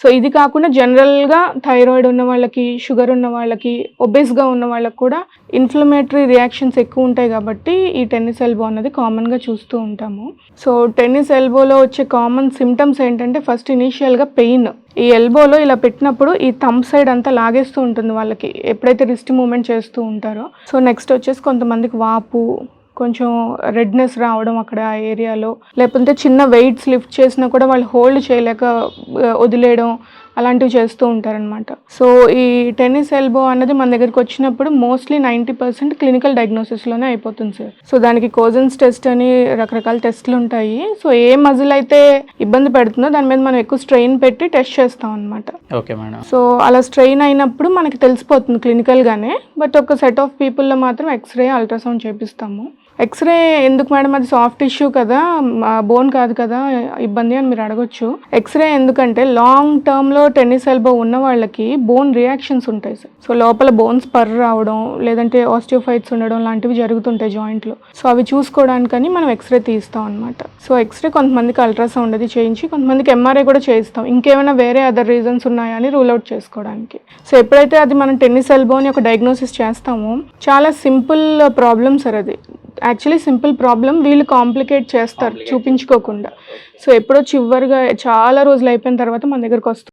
So ఇది కాకుండా జనరల్గా థైరాయిడ్ ఉన్న వాళ్ళకి షుగర్ ఉన్న వాళ్ళకి ఒబేస్గా ఉన్న వాళ్ళకి కూడా ఇన్ఫ్లమేటరీ రియాక్షన్స్ ఎక్కువ ఉంటాయి కాబట్టి ఈ టెన్నిస్ ఎల్బో అన్నది కామన్గా చూస్తూ ఉంటాము. సో టెన్నిస్ ఎల్బోలో వచ్చే కామన్ సిమ్టమ్స్ ఏంటంటే ఫస్ట్ ఇనీషియల్గా పెయిన్. ఈ ఎల్బోలో ఇలా పెట్టినప్పుడు ఈ థమ్ సైడ్ అంతా లాగేస్తూ ఉంటుంది వాళ్ళకి ఎప్పుడైతే రిస్ట్ మూమెంట్ చేస్తూ ఉంటారో. సో నెక్స్ట్ వచ్చేసి కొంతమందికి వాపు కొంచెం రెడ్నెస్ రావడం అక్కడ ఆ ఏరియాలో. లేకపోతే చిన్న వెయిట్స్ లిఫ్ట్ చేసినా కూడా వాళ్ళు హోల్డ్ చేయలేక వదిలేయడం అలాంటివి చేస్తూ ఉంటారనమాట సో ఈ టెన్నిస్ ఎల్బో అన్నది మన దగ్గరికి వచ్చినప్పుడు మోస్ట్లీ నైంటీ పర్సెంట్ క్లినికల్ డయాగ్నోసిస్లోనే అయిపోతుంది సార్. సో దానికి కోజన్స్ టెస్ట్ అని రకరకాల టెస్ట్లు ఉంటాయి. సో ఏ మజిల్ అయితే ఇబ్బంది పెడుతుందో దాని మీద మనం ఎక్కువ స్ట్రెయిన్ పెట్టి టెస్ట్ చేస్తాం అనమాట ఓకే మేడం. సో అలా స్ట్రెయిన్ అయినప్పుడు మనకి తెలిసిపోతుంది క్లినికల్గానే బట్ ఒక సెట్ ఆఫ్ పీపుల్లో మాత్రం ఎక్స్రే అల్ట్రాసౌండ్ చేపిస్తాము. ఎక్స్రే ఎందుకు మేడం? అది సాఫ్ట్ టిష్యూ కదా. బోన్ కాదు కదా. ఇబ్బంది అని మీరు అడగొచ్చు. ఎక్స్రే ఎందుకంటే లాంగ్ టర్మ్లో టెన్నిస్ ఎల్బో ఉన్న వాళ్ళకి బోన్ రియాక్షన్స్ ఉంటాయి సార్. సో లోపల బోన్స్ పర్ రావడం లేదంటే ఆస్టియోఫైట్స్ ఉండడం లాంటివి జరుగుతుంటాయి జాయింట్లో సో అవి చూసుకోవడానికని మనం ఎక్స్రే తీస్తాం అనమాట సో ఎక్స్రే కొంతమందికి అల్ట్రాసౌండ్ అది చేయించి కొంతమందికి ఎంఆర్ఐ కూడా చేయిస్తాం. ఇంకేమైనా వేరే అదర్ రీజన్స్ ఉన్నాయా అని రూల్ అవుట్ చేసుకోవడానికి. సో ఎప్పుడైతే అది మనం టెన్నిస్ ఎల్బో అని ఒక డయాగ్నోసిస్ చేస్తామో చాలా సింపుల్ ప్రాబ్లమ్ సార్ అది. యాక్చువల్లీ సింపుల్ ప్రాబ్లం వీళ్ళు కాంప్లికేట్ చేస్తారు చూపించుకోకుండా. సో ఎప్పుడో చివరిగా చాలా రోజులు అయిపోయిన తర్వాత మన దగ్గరకు వస్తుంది